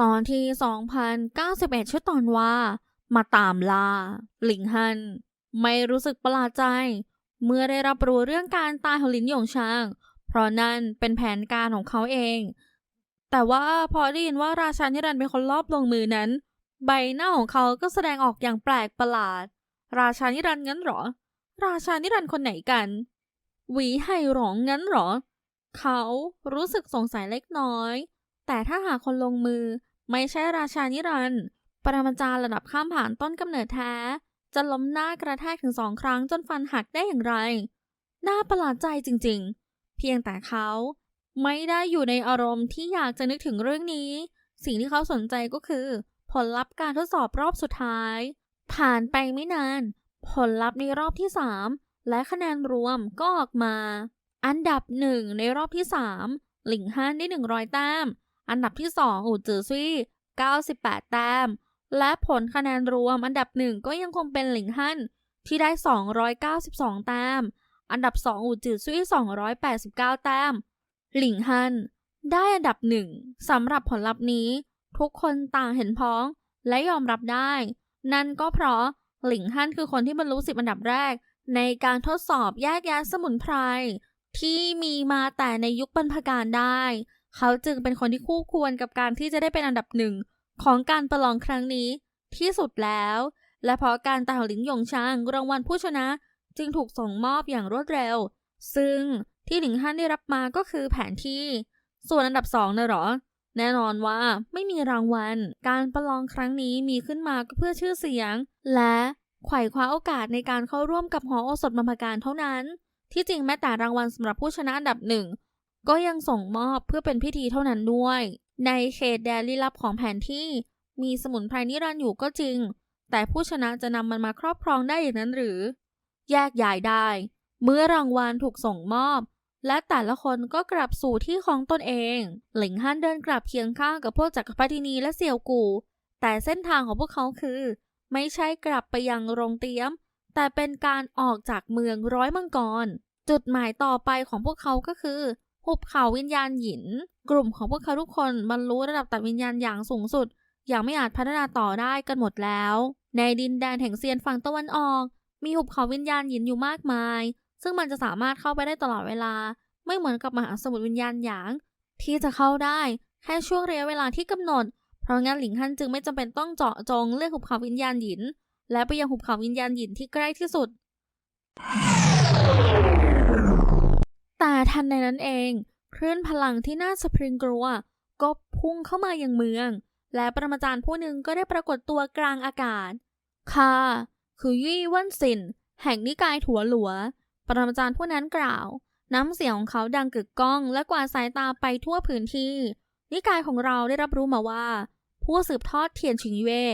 ตอนที่ 2091 ชื่อตอนว่า มาตามล่าหลิงฮัน ไม่รู้สึกประหลาดใจ เมื่อได้รับรู้เรื่องการตายของหลินหยงชาง เพราะนั่นเป็นแผนการของเขาเอง แต่ว่าพอได้ยินว่าราชานิรันดร์เป็นคนลอบลงมือนั้น ใบหน้าของเขาก็แสดงออกอย่างแปลกประหลาด ราชานิรันดร์งั้นหรอ ราชานิรันดร์คนไหนกัน หวีไห่หรองงั้นหรอ เขารู้สึกสงสัยเล็กน้อย แต่ถ้าหากคนลงมือ ไม่ใช่ราชานิรันดร์ปรมาจารย์ระดับข้ามผ่านต้นกำเนิดแท้ จะล้มหน้ากระแทกถึงสองครั้งจนฟันหักได้อย่างไร น่าประหลาดใจจริงๆ เพียงแต่เขาไม่ได้อยู่ในอารมณ์ที่อยากจะนึกถึงเรื่องนี้ สิ่งที่เขาสนใจก็คือ ผลลัพธ์การทดสอบรอบสุดท้าย ผ่านไปไม่นาน ผลลัพธ์ในรอบที่ 3 และคะแนนรวมก็ออกมา อันดับหนึ่งในรอบที่ 3 หลิงฮันได้ 100 แต้ม อันดับที่2อู่จือซี่98 แต้ม และผลคะแนนรวมอันดับหนึ่งก็ยังคงเป็นหลิงฮั่นที่ได้ 292 แต้ม อันดับ 2 อู่จือซี่289 แต้ม หลิงฮั่นได้อันดับหนึ่งสำหรับผลลัพธ์นี้ ทุกคนต่างเห็นพ้องและยอมรับได้ นั่นก็เพราะหลิงฮั่นคือคนที่บรรลุสิบอันดับแรก ในการทดสอบแยกแยะสมุนไพรที่มีมาแต่ในยุคบรรพการได้ เขาจึงเป็นคนที่คู่ควรกับการที่จะได้เป็นอันดับหนึ่งของการประลองครั้งนี้ที่สุดแล้ว และเพราะการตายของหลินหยงชางรางวัลผู้ชนะ จึงถูกส่งมอบอย่างรวดเร็ว ซึ่งที่หลิงฮั่นได้รับมาก็คือแผนที่ ส่วนอันดับสองนะหรอ แน่นอนว่าไม่มีรางวัล การประลองครั้งนี้มีขึ้นมาก็เพื่อชื่อเสียง และไขว่คว้าโอกาสในการเข้าร่วมกับหอโอสถบรรพการเท่านั้น ที่จริงแม้แต่รางวัลสำหรับผู้ชนะอันดับหนึ่ง ก็ยังส่งมอบเพื่อเป็นพิธีเท่านั้นด้วย ในเขตแดนลี้ลับของแผนที่ มีสมุนไพรนิรันดร์อยู่ก็จริง แต่ผู้ชนะจะนำมันมาครอบครองได้อย่างนั้นหรือ แยกย้ายได้ เมื่อรางวัลถูกส่งมอบ และแต่ละคนก็กลับสู่ที่ของตนเอง หลิงฮั่นเดินกลับเคียงข้างกับพวกจักรพรรดินีและเสี่ยวกู แต่เส้นทางของพวกเขาคือ ไม่ใช่กลับไปยังโรงเตรียม แต่เป็นการออกจากเมืองร้อยมังกร จุดหมายต่อไปของพวกเขาก็คือ หุบเขาวิญญาณหยิน กลุ่มของพวกเขาทุกคนบรรลุระดับตัดวิญญาณอย่างสูงสุด อย่างไม่อาจพัฒนาต่อได้กันหมดแล้ว ในดินแดนแห่งเซียนฝั่งตะวันออก มีหุบเขาวิญญาณหยินอยู่มากมาย ซึ่งมันจะสามารถเข้าไปได้ตลอดเวลา ไม่เหมือนกับมหาสมุทรวิญญาณหยาง ที่จะเข้าได้แค่ช่วงระยะเวลาที่กำหนด เพราะงั้นหลิงฮั่นจึงไม่จำเป็นต้องเจาะจงเลือกหุบเขาวิญญาณหยิน และไปยังหุบเขาวิญญาณหยินที่ใกล้ที่สุด แต่ทันในนั้นเองคลื่นพลังที่น่าสะพรึงกลัว ก็พุ่งเข้ามายังเมือง และปรมาจารย์ผู้หนึ่งก็ได้ปรากฏตัวกลางอากาศค่ะคือยี่เว่นซิน แห่งนิกายถัวหลัว ปรมาจารย์ผู้นั้นกล่าว น้ำเสียงของเขาดังกึกก้องและกวาดสายตาไปทั่วพื้นที่ นิกายของเราได้รับรู้มาว่า ผู้สืบทอดเทียนชิงเย่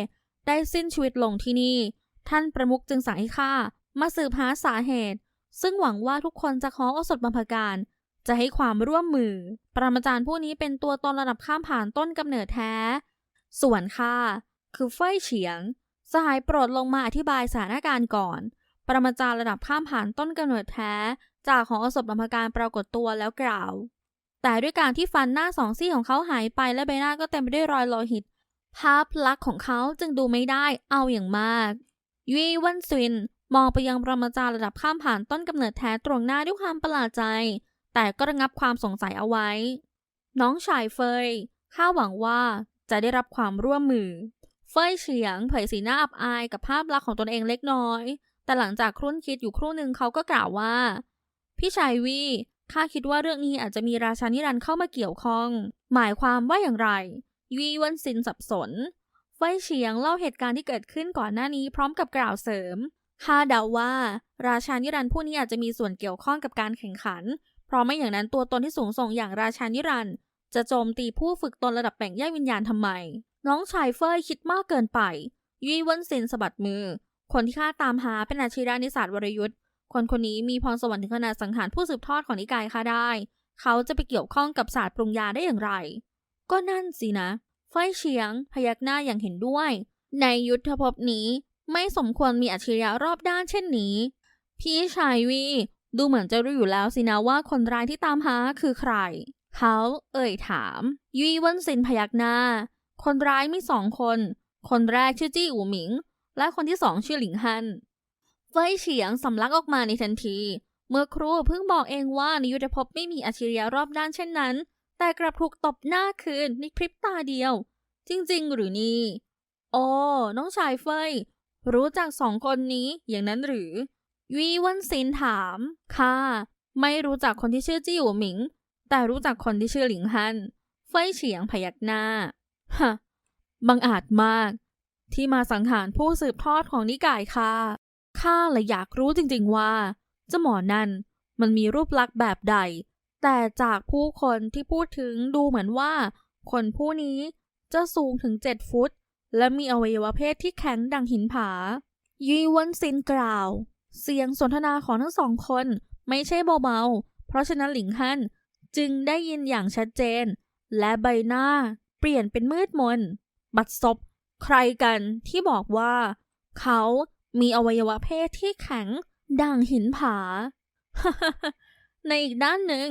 ได้สิ้นชีวิตลงที่นี่ ท่านประมุขจึงสั่งให้ข้ามาสืบหาสาเหตุ ซึ่งหวังว่าทุกคนจะขออสถบัมพการ จะให้ความร่วมมือ ปรมาจารย์ผู้นี้เป็นตัวตนระดับข้ามผ่านต้นกำเนิดแท้ ส่วนข้าคือเฟยเฉียง สหายโปรดลงมาอธิบายสถานการณ์ก่อน ปรมาจารย์ระดับข้ามผ่านต้นกำเนิดแท้ จากของอสถบัมพการปรากฏตัวแล้วกล่าว แต่ด้วยการที่ฟันหน้าสองซี่ของเขาหายไปและใบหน้าก็เต็มไปด้วยรอยโลหิต ภาพลักษณ์ของเขาจึงดูไม่ได้เอาอย่างมากยี่วันซิน มองไปยังปรมาจารย์ระดับข้ามผ่านต้นกำเนิดแท้ตรงหน้าด้วยความประหลาดใจ แต่ก็ระงับความสงสัยเอาไว้ น้องชายเฟยข้าหวังว่าจะได้รับความร่วมมือ เฟยเฉียงเผยสีหน้าอับอายกับภาพลักษณ์ของตนเองเล็กน้อย แต่หลังจากครุ่นคิดอยู่ครู่หนึ่งเขาก็กล่าวว่า พี่ชายวีข้าคิดว่าเรื่องนี้อาจจะมีราชานิรันเข้ามาเกี่ยวข้อง หมายความว่าอย่างไรยีวันซินสับสนเฟยเฉียงเล่าเหตุการณ์ที่เกิดขึ้นก่อนหน้านี้พร้อมกับกล่าวเสริม ข้าเดาว่า ราชานิรันดร์ผู้นี้อาจจะมีส่วนเกี่ยวข้องกับการแข่งขัน เพราะไม่อย่างนั้นตัวตนที่สูงส่งอย่างราชานิรันดร์จะโจมตีผู้ฝึกตนระดับแบ่งแยกวิญญาณทำไม น้องชายเฟยคิดมากเกินไปยีเวันซินสะบัดมือ คนที่ข้าตามหาเป็นอาชีรานิสาสวรยุทธ์คนคนนี้มีพรสวรรค์ถึงขนาดสังหารผู้สืบทอดของนิกายข้าได้ เขาจะไปเกี่ยวข้องกับศาสตร์ปรุงยาได้อย่างไร ก็นั่นสินะ ไฟเฉียง พยักหน้าอย่างเห็นด้วย ในยุทธภพนี้ ไม่สมควรมีอัจฉริยะรอบด้านเช่นนี้ พี่ชายวี ดูเหมือนจะรู้อยู่แล้วสินะว่าคนร้ายที่ตามหาคือใคร เขาเอ่ยถามยุยเวันซินพยักหน้า คนร้ายมีสองคน คนแรกชื่อจี้อูหมิง และคนที่สองชื่อหลิงฮันเฟยเฉียงสำลักออกมาในทันที เมื่อครูเพิ่งบอกเองว่าในยุทธภพไม่มีอัจฉริยะรอบด้านเช่นนั้น แต่กลับถูกตบหน้าคืนในพริบตาเดียว จริงๆ หรือนี่ โอ้น้องชายเฟย รู้จักสองคนนี้อย่างนั้นหรือ วีวันซินถาม ค่ะ ไม่รู้จักคนที่ชื่อจี้หูหมิง แต่รู้จักคนที่ชื่อหลิงฮัน เฟยเฉียงพยักหน้า ฮะ บังอาจมาก ที่มาสังหารผู้สืบทอดของนิกายค่ะ ข้าเลยอยากรู้จริงๆว่าเจ้าหมอนั่นมันมีรูปลักษณ์แบบใด แต่จากผู้คนที่พูดถึงดูเหมือนว่า คนผู้นี้จะสูงถึงเจ็ดฟุต และมีอวัยวะเพศที่แข็งดังหินผา ยีวันซินกล่าว เสียงสนทนาของทั้งสองคนไม่ใช่เบาๆ เพราะฉะนั้นหลิงฮั่นจึงได้ยินอย่างชัดเจน และใบหน้าเปลี่ยนเป็นมืดมน บัดซบใครกันที่บอกว่า เขามีอวัยวะเพศที่แข็งดังหินผา ในอีกด้านหนึ่ง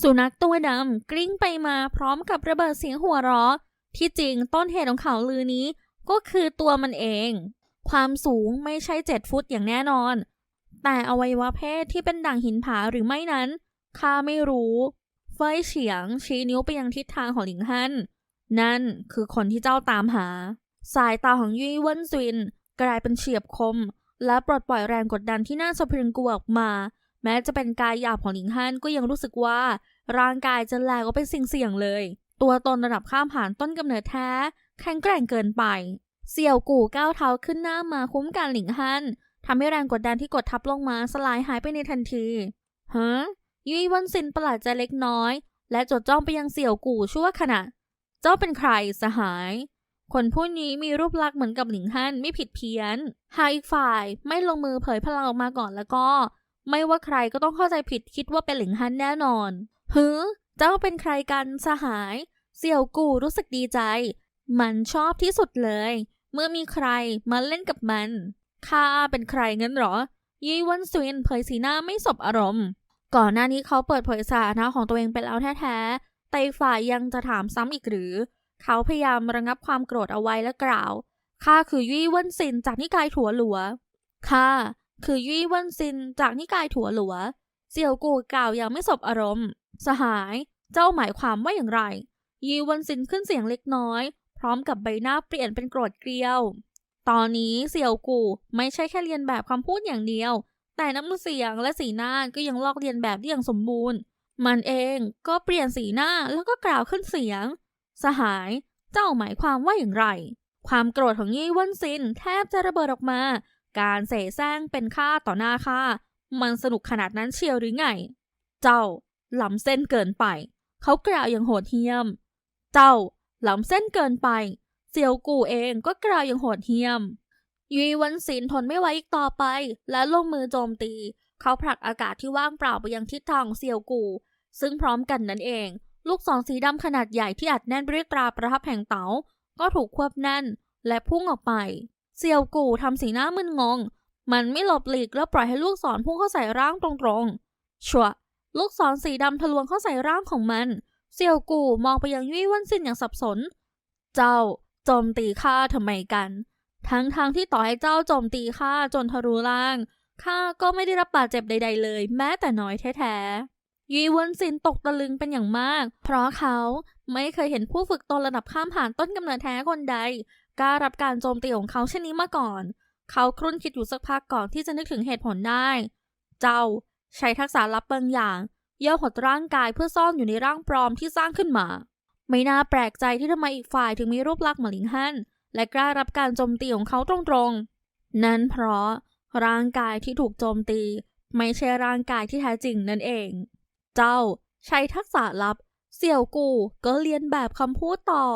สุนัขตัวดำกลิ้งไปมาพร้อมกับระเบิดเสียงหัวเราะ ที่จริงต้นเหตุของข่าวลือนี้ ก็คือตัวมันเอง ความสูงไม่ใช่เจ็ดฟุตอย่างแน่นอน แต่อวัยวะเพศที่เป็นด่างหินผาหรือไม่นั้นข้าไม่รู้ เฟยเฉียง ชี้นิ้วไปยังทิศทางของหลิงฮั่นนั่นคือคนที่เจ้าตามหา สายตาของยี่เวินซิน กลายเป็นเฉียบคม และปลดปล่อยแรงกดดันที่น่าสะพรึงกลัวออกมา แม้จะเป็นกายหยาบของหลิงฮั่นก็ยังรู้สึกว่า ร่างกายจะแหลกว่าเป็นสิ่งเสี่ยงเลย ตัวตนระดับข้ามผ่านต้นกำเนิดแท้ แข็งแกร่งเกินไป เสี่ยวกู่ก้าวเท้าขึ้นหน้ามาคุ้มกันหลิงฮันทำให้แรงกดดันที่กดทับลงมาสลายหายไปในทันทีฮะยี่วันซินประหลาดใจเล็กน้อย และจดจ้องไปยังเสี่ยวกู่ชั่วขณะ เจ้าเป็นใครสหาย คนผู้นี้มีรูปลักษณ์เหมือนกับหลิงฮั่นไม่ผิดเพี้ยน หากอีกฝ่ายไม่ลงมือเผยพลังออกมาก่อนแล้วก็ ไม่ว่าใครก็ต้องเข้าใจผิดคิดว่าเป็นหลิงฮั่นแน่นอนฮึเจ้าเป็นใครกันสหาย เสี่ยวกูรู้สึกดีใจ มันชอบที่สุดเลย เมื่อมีใครมาเล่นกับมันข้าเป็นใครงั้นหรอ ยี่วันซุนเผยสีหน้าไม่สบอารมณ์ ก่อนหน้านี้เขาเปิดเผยสถานะของตัวเองไปแล้วแท้ๆ แต่ฝ่ายยังจะถามซ้ำอีกหรือ เขาพยายามระงับความโกรธเอาไว้และกล่าวข้าคือยี่วินซินจากนิกายถั่วหลัวข้าคือยี่วินซินจากนิกายถั่วหลัว เสี่ยวกูกล่าวอย่างไม่สบอารมณ์ สหาย เจ้าหมายความว่าอย่างไร ยี่วินซินขึ้นเสียงเล็กน้อย พร้อมกับใบหน้าเปลี่ยนเป็นโกรธเกรียว ตอนนี้เสี่ยวกูไม่ใช่แค่เรียนแบบคำพูดอย่างเดียว แต่น้ำเสียงและสีหน้าก็ยังลอกเลียนแบบได้อย่างสมบูรณ์ มันเองก็เปลี่ยนสีหน้าแล้วก็กล่าวขึ้นเสียง สหายเจ้าหมายความว่าอย่างไร ความโกรธของยี่วันซินแทบจะระเบิดออกมา การเสแสร้งเป็นค่าต่อหน้าค่า มันสนุกขนาดนั้นเชียวหรือไง เจ้าล้ำเส้นเกินไป เขากล่าวอย่างโหดเหี้ยม เจ้าล้ำเส้นเกินไปเซียวกูเองก็กล่าวอย่างโหดเหี้ยมยีวันซินทนไม่ไหวอีกต่อไป และลงมือโจมตี เขาผลักอากาศที่ว่างเปล่าไปยังทิศทางของเซียวกูซึ่งพร้อมกันนั้นเอง ลูกศรสีดำขนาดใหญ่ที่อัดแน่นไปด้วยตราประทับแห่งเต๋าก็ถูกควบแน่นและพุ่งออกไปเซียวกูทำสีหน้ามึนงง มันไม่หลบหลีกแล้วปล่อยให้ลูกศรพุ่งเข้าใส่ร่างตรงๆ ชัวลูกศรสีดำทะลวงเข้าใส่ร่างของมัน เซียวกูมองไปยังยี่วันซินอย่างสับสน เจ้าโจมตีข้าทำไมกัน ทั้งทางๆที่ต่อให้เจ้าโจมตีข้าจนทะลุล่างข้าก็ไม่ได้รับบาดเจ็บใด ๆ เลย แม้แต่น้อยแท้ๆยีเวนซินตกตะลึงเป็นอย่างมาก เพราะเขาไม่เคยเห็นผู้ฝึกตนระดับข้ามผ่านต้นกำเนิดแท้คนใดกล้ารับการโจมตีของเขาเช่นนี้มาก่อน เขาครุ่นคิดอยู่สักพักก่อนที่จะนึกถึงเหตุผลได้ เจ้าใช้ทักษะลับบางอย่าง ย่อหดร่างกายเพื่อซ่อนอยู่ในร่างปลอมที่สร้างขึ้นมา ไม่น่าแปลกใจที่ทำไมอีกฝ่ายถึงมีรูปลักษณ์เหมือนลิงฮั่นและกล้ารับการโจมตีของเขาตรงๆ นั่นเพราะร่างกายที่ถูกโจมตี ไม่ใช่ร่างกายที่แท้จริงนั่นเอง เจ้าใช้ทักษะลับ เสี่ยวกูก็เรียนแบบคำพูดต่อ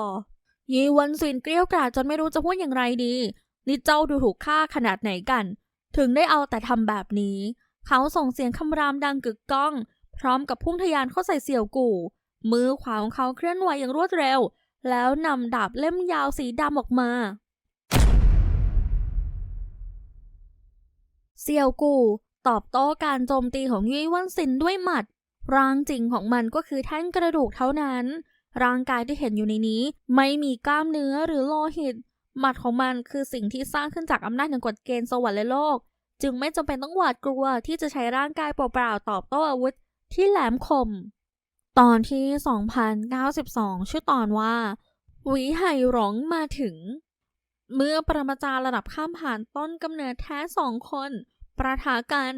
ยีวันซินเกลี้ยวกล่อมจนไม่รู้จะพูดอย่างไรดี นี่เจ้าดูถูกข้าขนาดไหนกัน ถึงได้เอาแต่ทำแบบนี้ เขาส่งเสียงคำรามดังกึกก้อง พร้อมกับพุ่งทะยานเข้าใส่เสี่ยวกู่ มือขวาของเขาเคลื่อนไหวอย่างรวดเร็ว แล้วนำดาบเล่มยาวสีดำออกมาเซียวกูตอบโต้การโจมตีของยี่วันซินด้วยหมัด ร่างจริงของมันก็คือแท่งกระดูกเท่านั้น ร่างกายที่เห็นอยู่ในนี้ ไม่มีกล้ามเนื้อหรือโลหิต หมัดของมันคือสิ่งที่สร้างขึ้นจากอำนาจแห่งกฎเกณฑ์สวรรค์และโลก จึงไม่จำเป็นต้องหวาดกลัวที่จะใช้ร่างกายเปล่าๆตอบโต้อาวุธ ที่แหลมคม ตอนที่ 2092 ชื่อตอนว่า หวีไห่หลงมาถึง เมื่อปรมาจารย์ระดับข้ามผ่านต้นกำเนิดแท้สองคน ประทะกัน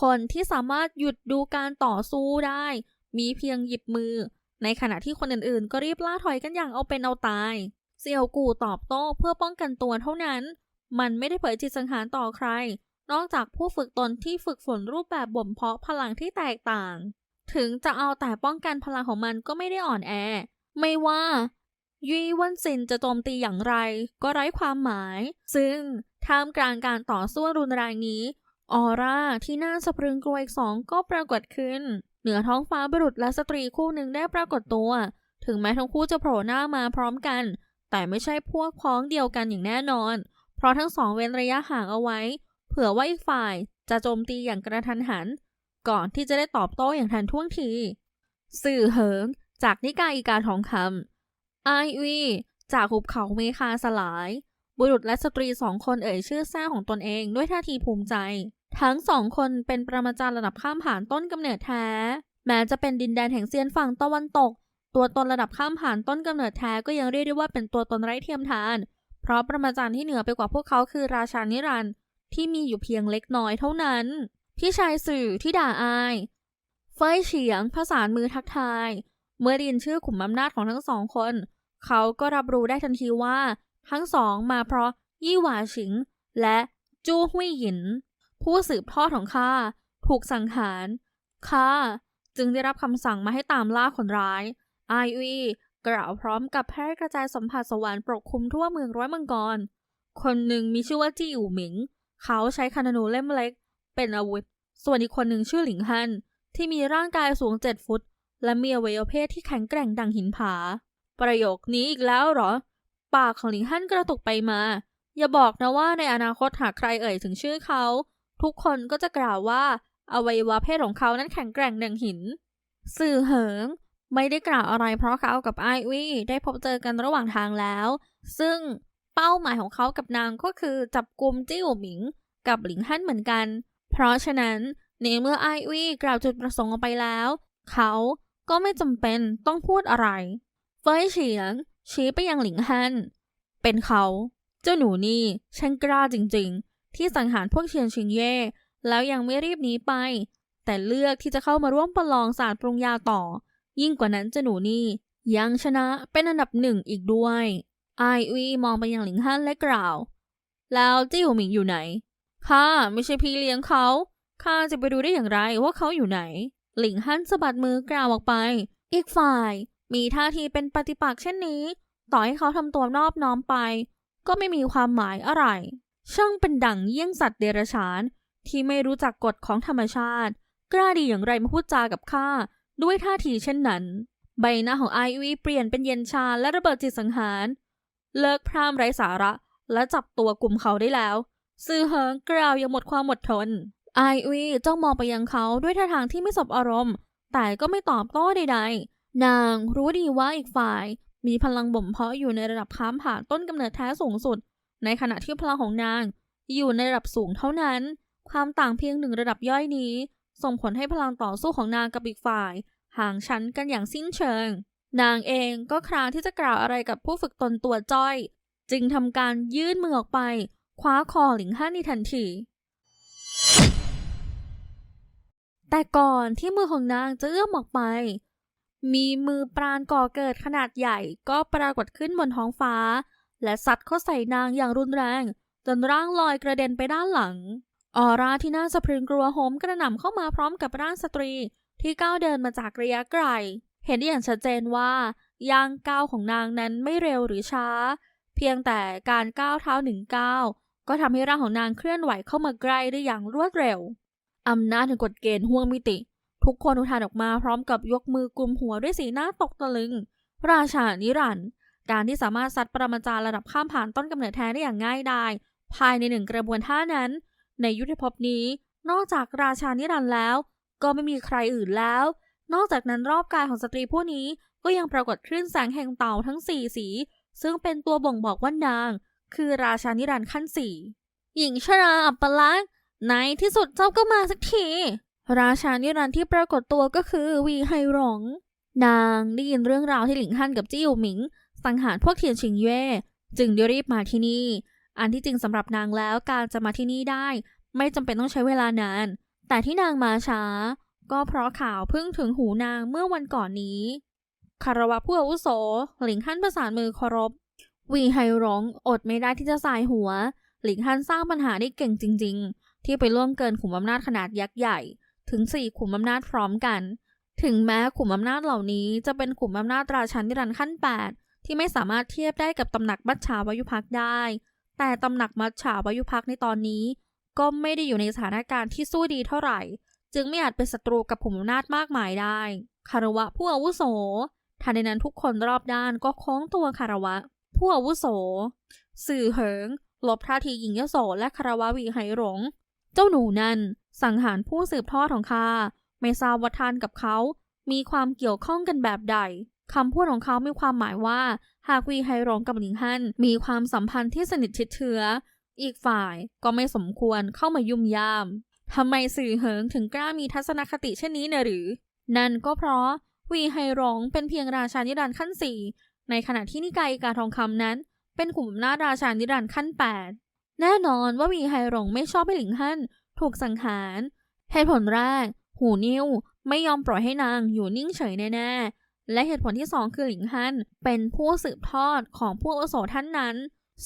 คนที่สามารถหยุดดูการต่อสู้ได้ มีเพียงหยิบมือ ในขณะที่คนอื่นๆ ก็รีบล่าถอยกันอย่างเอาเป็นเอาตาย เซียวกูตอบโต้เพื่อป้องกันตัวเท่านั้น มันไม่ได้เผยจิตสังหารต่อใคร นอกจากผู้ฝึกตนที่ฝึกฝนรูปแบบบ่มเพาะพลังที่แตกต่าง ถึงจะเอาแต่ป้องกันพลังของมันก็ไม่ได้อ่อนแอ ไม่ว่ายี่วันซินจะโจมตีอย่างไร ก็ไร้ความหมาย ซึ่งท่ามกลางการต่อสู้รุนแรงนี้ ออร่าที่น่าสะพรึงกลัวอีกสองก็ปรากฏขึ้น เหนือท้องฟ้าบุรุษและสตรีคู่หนึ่งได้ปรากฏตัว ถึงแม้ทั้งคู่จะโผล่หน้ามาพร้อมกัน แต่ไม่ใช่พวกพ้องเดียวกันอย่างแน่นอน เพราะทั้งสองเว้นระยะห่างเอาไว้ เผื่อว่าอีกฝ่ายจะโจมตีอย่างกระทันหัน ก่อนที่จะได้ตอบโต้อย่างทันท่วงที สื่อเหิง จากนิกายอีกาทองคำไอวีจากหุบเขาเมคาสลาย บุรุษและสตรีสองคนเอ่ยชื่อแท้ของตนเองด้วยท่าทีภูมิใจ ทั้งสองคนเป็นประมาจารย์ระดับข้ามผ่านต้นกำเนิดแท้ แม้จะเป็นดินแดนแห่งเซียนฝั่งตะวันตก ตัวตนระดับข้ามผ่านต้นกำเนิดแท้ก็ยังเรียกได้ว่าเป็นตัวตนไร้เทียมทาน เพราะประมาจารย์ที่เหนือไปกว่าพวกเขาคือราชานิรันดร์ ที่มีอยู่เพียงเล็กน้อยเท่านั้น พี่ชายสื่อที่ด่าอาย เฟยเฉียงผสานมือทักทาย เมื่อดินชื่อขุมอำนาจของทั้งสองคน เขาก็รับรู้ได้ทันทีว่า ทั้งสองมาเพราะยี่หวาฉิง และจู้หุยหยิน ผู้สืบทอดของข้าถูกสังหารข้าจึงได้รับคำสั่งมาให้ตามล่าคนร้ายไอวีกล่าวพร้อมกับแพร่กระจายสัมผัสสวรรค์ปกคลุมทั่วเมืองร้อยมังกร คนหนึ่งมีชื่อว่าจี้อู่หมิง เขาใช้คานานูเล่มเล็ก เป็นอาวุธ ส่วนอีกคนหนึ่งชื่อหลิงฮัน ที่มีร่างกายสูงเจ็ดฟุต และมีอวัยวะเพศที่แข็งแกร่งดังหินผา ประโยคนี้อีกแล้วเหรอ ปากของหลิงฮั่นกระตุกไปมา อย่าบอกนะว่าในอนาคตหากใครเอ่ยถึงชื่อเขา ทุกคนก็จะกล่าวว่าอวัยวะเพศของเขานั้นแข็งแกร่งดังหิน สื่อเหิงไม่ได้กล่าวอะไรเพราะเขากับไอวี่ได้พบเจอกันระหว่างทางแล้ว ซึ่ง เป้าหมายของเขากับนางก็คือจับกลุ่มจิ้วหมิง กับหลิงฮั่นเหมือนกัน เพราะฉะนั้นในเมื่อไอวี่กล่าวจุดประสงค์ออกไปแล้ว เขาก็ไม่จำเป็นต้องพูดอะไร เฟยเฉียง ชี้ไปยังหลิงฮั่นเป็นเขา เจ้าหนูนี่ช่างกล้าจริงๆ ที่สังหารพวกเชียนชิงเย่แล้วยังไม่รีบหนีไป แต่เลือกที่จะเข้ามาร่วมประลองศาสตร์ปรุงยาต่อ ยิ่งกว่านั้นเจ้าหนูนี่ยังชนะเป็นอันดับหนึ่งอีกด้วย ไอวีมองไปยังหลิงฮั่นและกล่าว แล้วจี้หวหมิงอยู่ไหนข้าไม่ใช่พี่เลี้ยงเขาข้าจะไปดูได้อย่างไรว่าเขาอยู่ไหน หลิงฮั่นสะบัดมือกล่าวออกไป อีกฝ่าย มีท่าทีเป็นปฏิปักษ์เช่นนี้ ต่อให้เขาทำตัวนอบน้อมไป ก็ไม่มีความหมายอะไร ช่างเป็นดั่งเยี่ยงสัตว์เดรัจฉาน ที่ไม่รู้จักกฎของธรรมชาติ กล้าดีอย่างไรมาพูดจากับข้าด้วยท่าทีเช่นนั้น ใบหน้าของไอวีเปลี่ยนเป็นเย็นชาและระเบิดจิตสังหาร เลิกพร่ำไร้สาระ และจับตัวกลุ่มเขาได้แล้ว ซื่อเฮิงกล่าวอย่างหมดความอดทนไอวีจ้องมองไปยังเขาด้วยท่าทางที่ไม่สบอารมณ์ แต่ก็ไม่ตอบโต้ใดๆ นางรู้ดีว่าอีกฝ่าย มีพลังบ่มเพาะอยู่ในระดับค้ามผ่านต้นกำเนิดแท้สูงสุด ในขณะที่พลังของนาง อยู่ในระดับสูงเท่านั้น ความต่างเพียงหนึ่งระดับย่อยนี้ ส่งผลให้พลังต่อสู้ของนางกับอีกฝ่าย ห่างชั้นกันอย่างสิ้นเชิง นางเองก็ครางที่จะกล่าวอะไรกับผู้ฝึกตนตัวจ้อย จึงทำการยื่นมือออกไป คว้าคอหลิงฮั่นในทันที แต่ก่อนที่มือของนางจะเอื้อมออกไป มีมือปราณก่อเกิดขนาดใหญ่ก็ปรากฏขึ้นบนท้องฟ้า และซัดเข้าใส่นางอย่างรุนแรง จนร่างลอยกระเด็นไปด้านหลัง ออร่าที่น่าสะพรึงกลัวโหมกระหน่ำเข้ามาพร้อมกับร่างสตรีที่ก้าวเดินมาจากระยะไกล เห็นได้อย่างชัดเจนว่าย่างก้าวของนางนั้นไม่เร็วหรือช้า เพียงแต่การก้าวเท้าหนึ่งก้าวก็ทำให้ร่างของนางเคลื่อนไหวเข้ามาใกล้ได้อย่างรวดเร็วอำนาจถึงกฎเกณฑ์ห่วงมิติ ทุกคนอุทานออกมาพร้อมกับยกมือกลุมหัวด้วยสีหน้าตกตะลึง ราชานิรันด์การที่สามารถซัดปรมาจารย์ระดับข้ามผ่านต้นกำเนิดแท้ได้อย่างง่ายดายภายในหนึ่งกระบวนท่านั้น ในยุทธภพนี้ นอกจากราชานิรันด์แล้ว ก็ไม่มีใครอื่นแล้ว นอกจากนั้นรอบกายของสตรีผู้นี้ก็ยังปรากฏคลื่นแสงแห่งเต่าทั้งสี่สี ซึ่งเป็นตัวบ่งบอกว่านาง คือราชานิรันดร์ขั้นสี่หญิงชราอัปลักษณ์ในที่สุดเจ้าก็มาสักที ราชานิรันดร์ที่ปรากฏตัวก็คือวีไฮหลงนางได้ยินเรื่องราวที่หลิงฮั่นกับจี้อยู่หมิง สังหารพวกเทียนชิงเย่จึงได้รีบมาที่นี่ อันที่จริงสำหรับนางแล้วการจะมาที่นี่ได้ ไม่จำเป็นต้องใช้เวลานาน แต่ที่นางมาช้า ก็เพราะข่าวเพิ่งถึงหูนางเมื่อวันก่อนนี้คารวะผู้อาวุโส หลิงฮั่นประสานมือเคารพ วีไฮหลงอดไม่ได้ที่จะสายหัว หลิงฮั่นสร้างปัญหาได้เก่งจริง ๆ ที่ไปล่วงเกินขุมอำนาจขนาดยักษ์ใหญ่ ถึงสี่ขุมอำนาจพร้อมกัน ถึงแม้ขุมอำนาจเหล่านี้จะเป็นขุมอำนาจราชันนิรันดร์ขั้น8ที่ไม่สามารถเทียบได้กับตำหนักมัชชาวายุพักได้ แต่ตำหนักมัชชาวายุพักในตอนนี้ ก็ไม่ได้อยู่ในสถานการณ์ที่สู้ดีเท่าไหร่ จึงไม่อาจเป็นศัตรูกับขุมอำนาจมากมายได้ คารวะผู้อาวุโสทันใดนั้นทุกคนรอบด้านก็โค้งตัวคารวะ ผู้อาวุโส สื่อเหิงลบท่าทีหญิงยโสและคารวะวีไหหลง เจ้าหนูนั่นสังหารผู้สืบทอดของข้าไม่ทราบว่าทานกับเขา มีความเกี่ยวข้องกันแบบใดคำพูดของเขามีความหมายว่า หากวีไฮหลงกับหลิงฮั่นมีความสัมพันธ์ที่สนิทชิดเชื้อ อีกฝ่ายก็ไม่สมควรเข้ามายุ่มยาม ทำไมสื่อเหิงถึงกล้ามีทัศนคติเช่นนี้เนยหรือ นั่นก็เพราะวีไฮหลงเป็นเพียงราชานิรันดร์ขั้นสี่ในขณะที่นิกายกาทองคำนั้น เป็นกลุ่มอำนาจราชานิรันดร์ขั้นแปดแน่นอนว่าวีไฮหลงไม่ชอบให้หลิงฮั่นถูกสังหารเหตุผลแรก หูนิ้วไม่ยอมปล่อยให้นางอยู่นิ่งเฉยแน่ๆและเหตุผลที่สองคือหลิงฮั่นเป็นผู้สืบทอดของผู้อโสท่านนั้น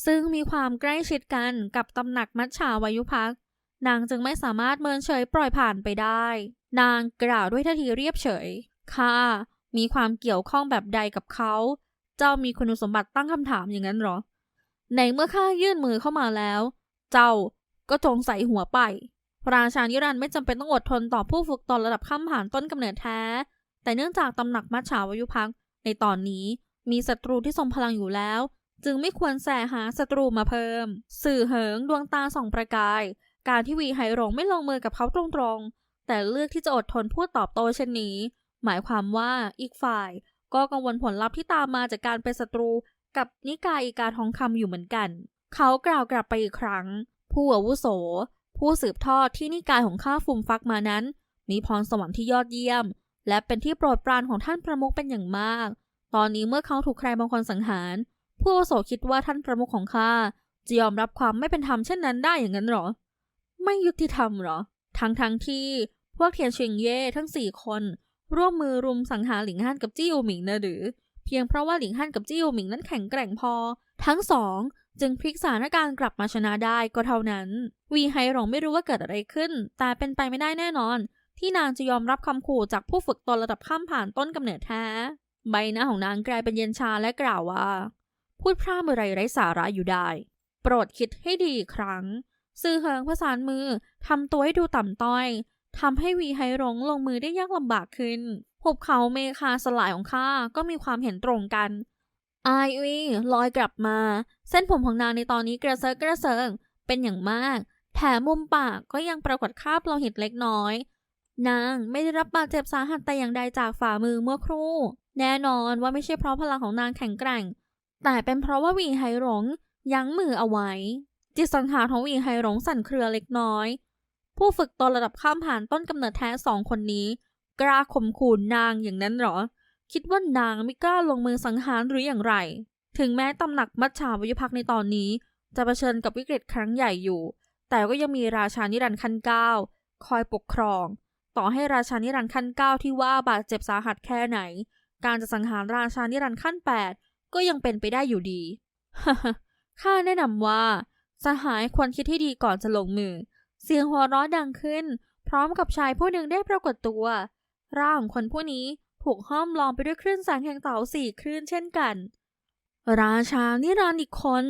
ซึ่งมีความใกล้ชิดกันกับตำหนักมัชชาวายุพัก นางจึงไม่สามารถเมินเฉยปล่อยผ่านไปได้ นางกล่าวด้วยท่าทีเรียบเฉย ค่ะ มีความเกี่ยวข้องแบบใดกับเขา เจ้ามีคุณสมบัติตั้งคำถามอย่างนั้นหรอ ในเมื่อข้ายื่นมือเข้ามาแล้ว เจ้าก็จงใส่หัวไป ราชานิรันดร์ไม่จำเป็นต้องอดทนต่อผู้ฝึกตนระดับข้ามผ่านต้นกำเนิดแท้ แต่เนื่องจากตำหนักมัชชาวายุพักในตอนนี้มีศัตรูที่ทรงพลังอยู่แล้ว จึงไม่ควรแสหาศัตรูมาเพิ่ม สื่อเหิงดวงตาส่องประกาย การที่วีไหหลงไม่ลงมือกับเขาตรงๆ แต่เลือกที่จะอดทนพูดตอบโต้เช่นนี้ หมายความว่าอีกฝ่าย ก็กังวลผลลัพธ์ที่ตามมาจากการเป็นศัตรูกับนิกายอีกาทองคำอยู่เหมือนกัน เขากล่าวกลับไปอีกครั้ง ผู้อาวุโส ผู้สืบทอดที่นิกายของข้าฟุมฟักมานั้น มีพรสวรรค์ที่ยอดเยี่ยม และเป็นที่โปรดปรานของท่านประมุขเป็นอย่างมาก ตอนนี้เมื่อเขาถูกใครบางคนสังหาร ผู้อาวุโสคิดว่าท่านประมุขของข้าจะยอมรับความไม่เป็นธรรมเช่นนั้นได้อย่างนั้นหรอ ไม่ยุติธรรมหรอ ทั้งทั้งที่พวกเทียนเชิงเย่ทั้งสี่คน ร่วมมือรุมสังหารหลิงฮั่นกับจี้อูหมิงนะหรือ เพียงเพราะว่าหลิงฮั่นกับจี้อูหมิงนั้นแข็งแกร่งพอ ทั้งสองจึงพลิกสถานการณ์กลับมาชนะได้ก็เท่านั้น วีไฮหลงไม่รู้ว่าเกิดอะไรขึ้น แต่เป็นไปไม่ได้แน่นอน ที่นางจะยอมรับคำขู่จากผู้ฝึกตนระดับข้ามผ่านต้นกำเนิดแท้ ใบหน้าของนางกลายเป็นเย็นชาและกล่าวว่า พูดพร่ำอะไรไร้สาระอยู่ได้ โปรดคิดให้ดีอีกครั้ง ซื่อเหิงประสานมือทำตัวให้ดูต่ำต้อยทำให้วีไฮหลงลงมือได้ยากลำบากขึ้นหุบเขาเมคาสลายของข้าก็มีความเห็นตรงกันอายวีลอยกลับมา เส้นผมของนางในตอนนี้กระเซิงกระเซิงเป็นอย่างมาก แถมมุมปากก็ยังปรากฏคราบโลหิตเล็กน้อย นางไม่ได้รับบาดเจ็บสาหัสแต่อย่างใดจากฝ่ามือเมื่อครู่ แน่นอนว่าไม่ใช่เพราะพลังของนางแข็งแกร่ง แต่เป็นเพราะว่าวีไฮหลงยั้งมือเอาไว้ จิตสังหารของวีไฮหลงสั่นเครือเล็กน้อย ผู้ฝึกตนระดับข้ามผ่านต้นกำเนิดแท้สองคนนี้ กล้าข่มขู่นางอย่างนั้นหรอ คิดว่านางไม่กล้าลงมือสังหารหรืออย่างไร ถึงแม้ตำหนักมัชชาวิยพักในตอนนี้จะเผชิญกับวิกฤตครั้งใหญ่อยู่ แต่ก็ยังมีราชานิรันดร์ขั้นเก้าคอยปกครอง ต่อให้ราชานิรันดร์ขั้นเก้าที่ว่าบาดเจ็บสาหัสแค่ไหน การจะสังหารราชานิรันดร์ขั้นแปดก็ยังเป็นไปได้อยู่ดี ข้าแนะนำว่า สหายควรคิดให้ดีก่อนจะลงมือ เสียงหัวเราะดังขึ้น พร้อมกับชายผู้หนึ่งได้ปรากฏตัว ร่างของคนผู้นี้ถูกห้อมล้อมไปด้วยคลื่นแสงแห่งเต่าสี่คลื่นเช่นกัน ราชานิรันดร์อีกคน